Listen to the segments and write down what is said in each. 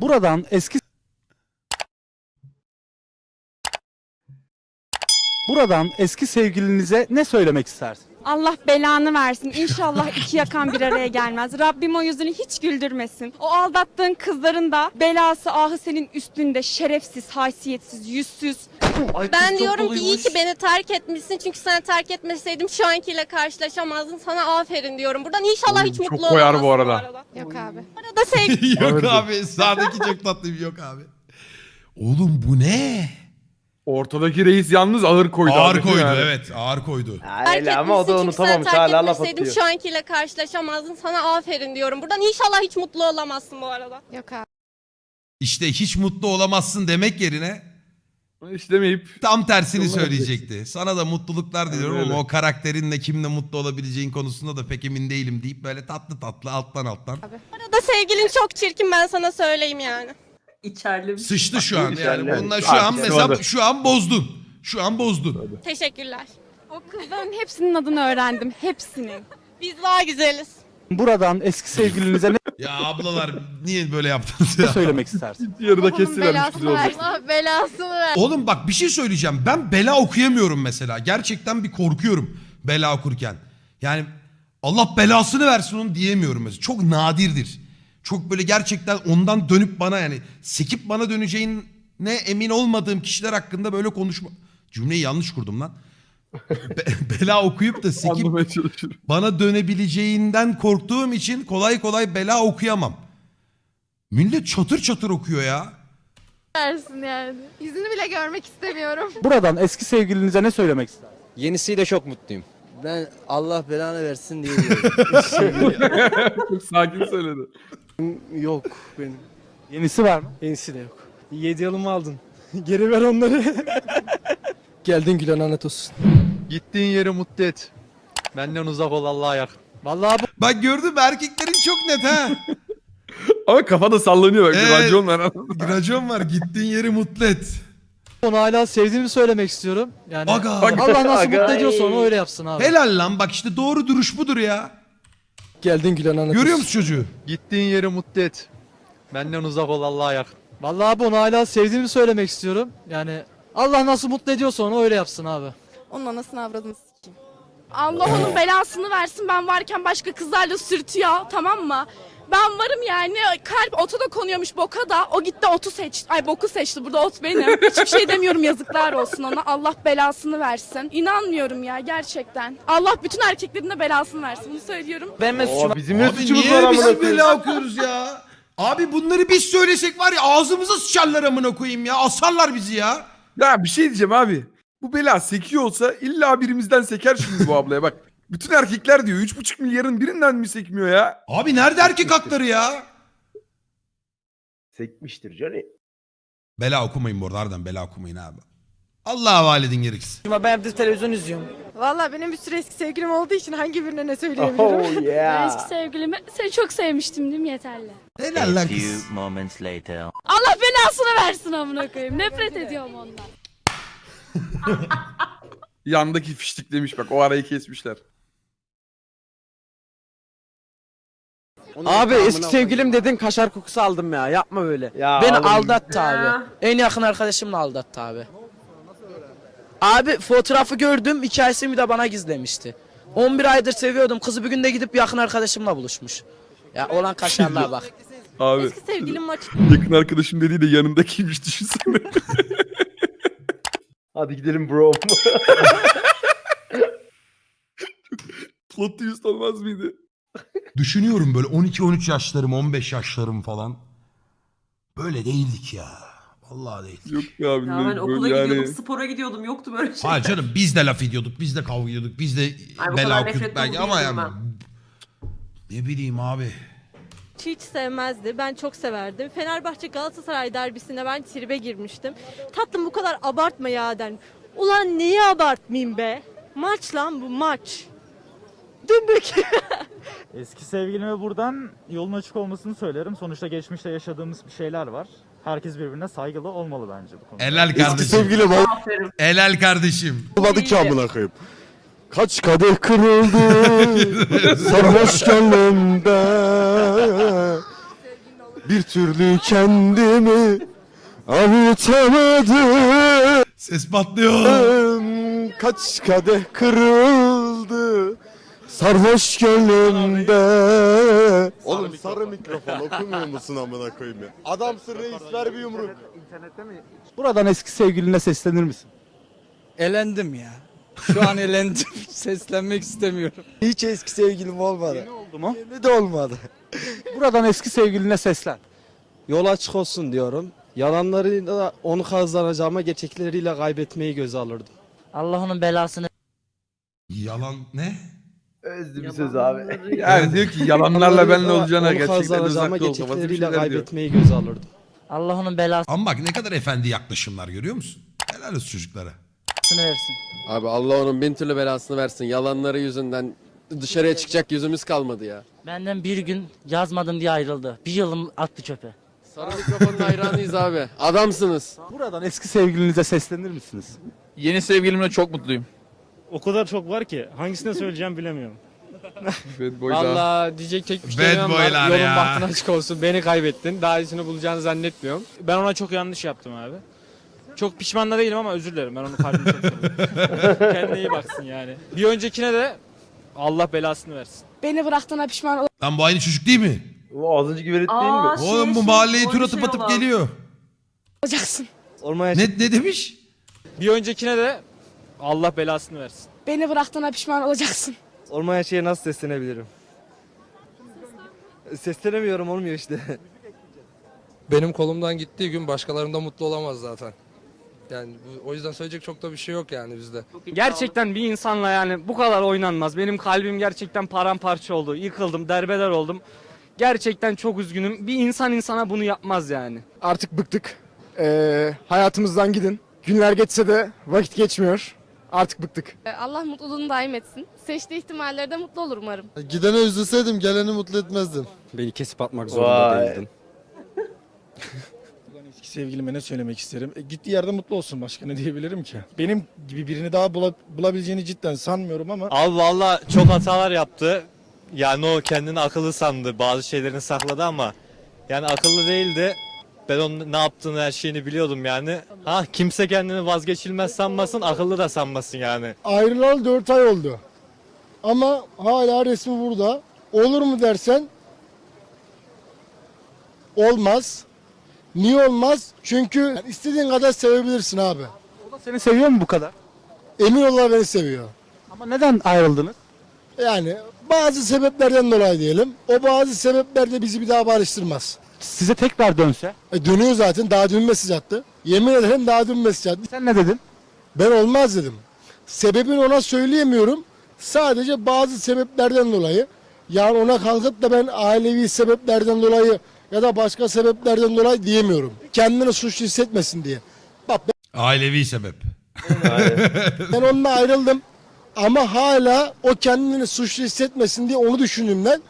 Buradan eski Buradan eski sevgilinize ne söylemek istersin? Allah belanı versin. İnşallah iki yakan bir araya gelmez. Rabbim o yüzünü hiç güldürmesin. O aldattığın kızların da belası ahı senin üstünde şerefsiz, haysiyetsiz, yüzsüz. Ben diyorum ki iyi ki beni terk etmişsin çünkü seni terk etmeseydim şu ankiyle karşılaşamazdın. Sana aferin diyorum. Buradan inşallah hiç çok mutlu koyar olamazsın bu arada. Yok abi. Arada sevgi yok abi. Sağdaki çok tatlı bir yok abi. Oğlum bu ne? Ortadaki reis yalnız ağır koydu. ağır abi. koydu Yani. evet ağır koydu. terk Öyle ama o da etmişsin çünkü seni unutamamış terk hala laf atıyor. şu ankiyle karşılaşamazdın. Sana aferin diyorum. Buradan inşallah hiç mutlu olamazsın bu arada. Yok abi. İşte hiç mutlu olamazsın demek yerine Hiç demeyip tam tersini söyleyecekti. Sana da mutluluklar diliyorum Öyle. ama o karakterinle kimle mutlu olabileceğin konusunda da pek emin değilim deyip böyle tatlı tatlı alttan alttan. Arada sevgilin çok çirkin ben sana söyleyeyim yani. İçerli bir Sıçtı şu an yani. İçeride. Bunlar şu an mesela şu an bozdun. Şu an bozdun. Teşekkürler. O kızların hepsinin adını öğrendim. Hepsinin. Biz daha güzeliz. Buradan eski sevgilinize ne Ya ablalar niye böyle yaptınız ya? söylemek istersin? yarıda kesivermiş güzel oldu. Allah belasını ver. Oğlum bak bir şey söyleyeceğim. Ben bela okuyamıyorum mesela. Gerçekten bir korkuyorum bela okurken. Yani Allah belasını versin onu diyemiyorum mesela. Çok nadirdir. Çok böyle gerçekten ondan dönüp bana yani sekip bana döneceğine emin olmadığım kişiler hakkında böyle konuşma. Cümleyi yanlış kurdum lan. Be- bela okuyup da sekip bana dönebileceğinden korktuğum için kolay kolay bela okuyamam. Millet çatır çatır okuyor ya. Versin yani. Yüzünü bile görmek istemiyorum. Buradan eski sevgilinize ne söylemek istersin? Yenisiyle çok mutluyum. Ben Allah belanı versin diye diyorum. Çok sakin söyledi. Yok benim. Yenisi var mı? Yenisi de yok. 7 yılımı aldın. Geri ver onları. Geldin Gülen lanet olsun. Gittiğin yeri mutlu et. Benden uzak ol Allah'a yakın. Vallahi bu Bak gördün mü erkeklerin çok net ha. Ama kafada sallanıyor bak. Evet. Racon var. Racon var gittiğin yeri mutlu et. onu hala sevdiğimi söylemek istiyorum. Yani Aga. Allah nasıl Aga. mutlu ediyorsa onu öyle yapsın abi. Helal lan bak işte doğru duruş budur ya. Geldin Gülen lanet Görüyor musun çocuğu? Gittiğin yeri mutlu et. Benden uzak ol Allah'a yakın. Vallahi abi onu hala sevdiğimi söylemek istiyorum. Yani Allah nasıl mutlu ediyorsa onu öyle yapsın abi. Onun anasını avradını sikeyim. Allah onun belasını versin ben varken başka kızlarla sürtüyor tamam mı? Ben varım yani kalp ota da konuyormuş boka da o gitti otu seçti. Ay boku seçti burada ot benim. Hiçbir şey demiyorum yazıklar olsun ona. Allah belasını versin. İnanmıyorum ya gerçekten. Allah bütün erkeklerin de belasını versin bunu söylüyorum. Ben Oo, bizim ne Abi suçumuz var niye amına biz koyayım? bela okuyoruz ya? Abi bunları biz söylesek var ya ağzımıza sıçarlar amına koyayım ya. Asarlar bizi ya. Ya bir şey diyeceğim abi. Bu bela sekiyor olsa illa birimizden seker şimdi bu ablaya bak. Bütün erkekler diyor 3,5 milyarın birinden mi sekmiyor ya? Abi nerede erkek hakları ya? Sekmiştir Johnny. Bela okumayın bu arada harbiden bela okumayın abi. Allah'a havale edin gerekirse. Ben evde televizyon izliyorum. Valla benim bir sürü eski sevgilim olduğu için hangi birine ne söyleyebilirim? Oh yeah. sevgilimi seni çok sevmiştim değil mi yeterli? Helal lan kız. moments later. Allah belasını versin amına koyayım. Nefret ediyorum ondan. Yandaki fiştik demiş bak o arayı kesmişler. Abi eski sevgilim dedin kaşar kokusu aldım ya. Yapma böyle. Beni aldattı abi. En yakın arkadaşımla aldattı abi. Abi fotoğrafı gördüm, hikayesini de bana gizlemişti. 11 aydır seviyordum. Kızı bir günde gidip yakın arkadaşımla buluşmuş. Ya olan kaşarlığa bak. Abi Eski sevgilim maç. yakın arkadaşım dediği de yanındakiymiş düşünsene. Hadi gidelim bro. Plot twist olmaz mıydı? Düşünüyorum böyle 12-13 yaşlarım, 15 yaşlarım falan. Böyle değildik ya. Vallahi değildik. Yok ya abi. Ya ben okula yani- gidiyordum, spora gidiyordum. Yoktu böyle şey. Hayır canım biz de laf ediyorduk, biz de kavga ediyorduk, biz de Ay, bela okuyorduk belki ama yani. Ne bileyim abi. Hiç sevmezdi. Ben çok severdim. Fenerbahçe Galatasaray derbisinde ben tribe girmiştim. Tatlım bu kadar abartma ya den. Ulan neyi abartmayayım be? Maç lan bu maç. Dümbük. Eski sevgilime buradan yolun açık olmasını söylerim. Sonuçta geçmişte yaşadığımız bir şeyler var. Herkes birbirine saygılı olmalı bence bu konuda. Helal kardeşim. sevgilim Aferin. Helal kardeşim. olmadı ki amına koyayım. Kaç kadeh kırıldı sarhoş gönlümde. Bir türlü kendimi avutamadım. Ses patlıyor. Kaç kadeh kırıldı. Sarhoş gönlümde. Oğlum sarı mikrofon okumuyor musun amına koyayım ya? Adamsın reis ver bir yumruk. Buradan eski sevgiline seslenir misin? Elendim ya. Şu an elendim. Seslenmek istemiyorum. Hiç eski sevgilim olmadı. Ne oldu mu? Yeni de olmadı. Buradan eski sevgiline seslen. Yol açık olsun diyorum. Yalanlarıyla onu kazanacağıma gerçekleriyle kaybetmeyi göze alırdım. Allah onun belasını Yalan ne? Özlü bir söz abi. Yani diyor ki yalanlarla benle olacağına gerçekten uzakta ol kafası bir gerçekleriyle şeyler diyor. kaybetmeyi göze alırdım. Allah onun belasını Ama bak ne kadar efendi yaklaşımlar görüyor musun? Helal olsun çocuklara. versin. Abi Allah onun bin türlü belasını versin. Yalanları yüzünden dışarıya çıkacak yüzümüz kalmadı ya. Benden bir gün yazmadım diye ayrıldı. Bir yılım attı çöpe. Sarı mikrofonun hayranıyız abi. Adamsınız. Buradan eski sevgilinize seslenir misiniz? Yeni sevgilimle çok mutluyum. O kadar çok var ki hangisine söyleyeceğim bilemiyorum. Bad. Valla diyecek tek bir Bad şey var. Yolun ya. bahtına açık olsun. Beni kaybettin. Daha iyisini bulacağını zannetmiyorum. Ben ona çok yanlış yaptım abi. Çok pişman da değilim ama özür dilerim. Ben onu kalbim çok. Kendine iyi baksın yani. Bir öncekine de Allah belasını versin. Beni bıraktığına pişman Lan bu aynı çocuk değil mi? O az önceki velet değil mi? Oğlum bu mahalleyi tur atıp atıp geliyor. olacaksın. Olmaya Ne, ne demiş? Bir öncekine de Allah belasını versin. Beni bıraktığına pişman olacaksın. Olmayan şeye nasıl seslenebilirim? Seslenemiyorum olmuyor işte. Benim kolumdan gittiği gün başkalarında mutlu olamaz zaten. Yani o yüzden söyleyecek çok da bir şey yok yani bizde. Gerçekten bir insanla yani bu kadar oynanmaz. Benim kalbim gerçekten paramparça oldu. Yıkıldım, derbeder oldum. Gerçekten çok üzgünüm. Bir insan insana bunu yapmaz yani. Artık bıktık. Ee, hayatımızdan gidin. Günler geçse de vakit geçmiyor. Artık bıktık. Allah mutluluğunu daim etsin. Seçtiği ihtimallerde mutlu olur umarım. Gideni üzülseydim geleni mutlu etmezdim. Beni kesip atmak zorunda değildin. Eski sevgilime ne söylemek isterim? E, gittiği yerde mutlu olsun. Başka ne diyebilirim ki? Benim gibi birini daha bula- bulabileceğini cidden sanmıyorum ama Abi valla çok hatalar yaptı. Yani o kendini akıllı sandı. Bazı şeylerini sakladı ama yani akıllı değildi. Ben onun ne yaptığını her şeyini biliyordum yani. Ha kimse kendini vazgeçilmez sanmasın, akıllı da sanmasın yani. ayrılalı 4 ay oldu. Ama hala resmi burada. Olur mu dersen olmaz. Niye olmaz? Çünkü yani istediğin kadar sevebilirsin abi. O da seni seviyor mu bu kadar? Emin ol beni seviyor. Ama neden ayrıldınız? Yani bazı sebeplerden dolayı diyelim. O bazı sebepler de bizi bir daha barıştırmaz. Size tekrar dönse E dönüyor zaten. Daha dün mesaj attı. Yemin ederim daha dün mesaj attı. sen ne dedin? Ben olmaz dedim. Sebebini ona söyleyemiyorum. Sadece bazı sebeplerden dolayı. Yani ona kalkıp da ben ailevi sebeplerden dolayı ya da başka sebeplerden dolayı diyemiyorum. Kendini suçlu hissetmesin diye. Bak Ailevi sebep. ben onunla ayrıldım. Ama hala o kendini suçlu hissetmesin diye onu düşündüğümden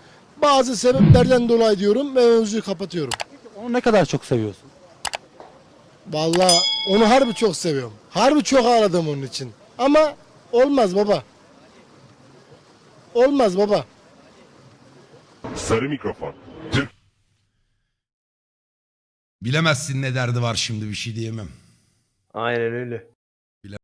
bazı sebeplerden dolayı diyorum ve mevzuyu kapatıyorum. Onu ne kadar çok seviyorsun? Vallahi onu harbi çok seviyorum. Harbi çok ağladım onun için. Ama olmaz baba. Olmaz baba. Sarı mikrofon. Bilemezsin ne derdi var şimdi bir şey diyemem. Aynen öyle.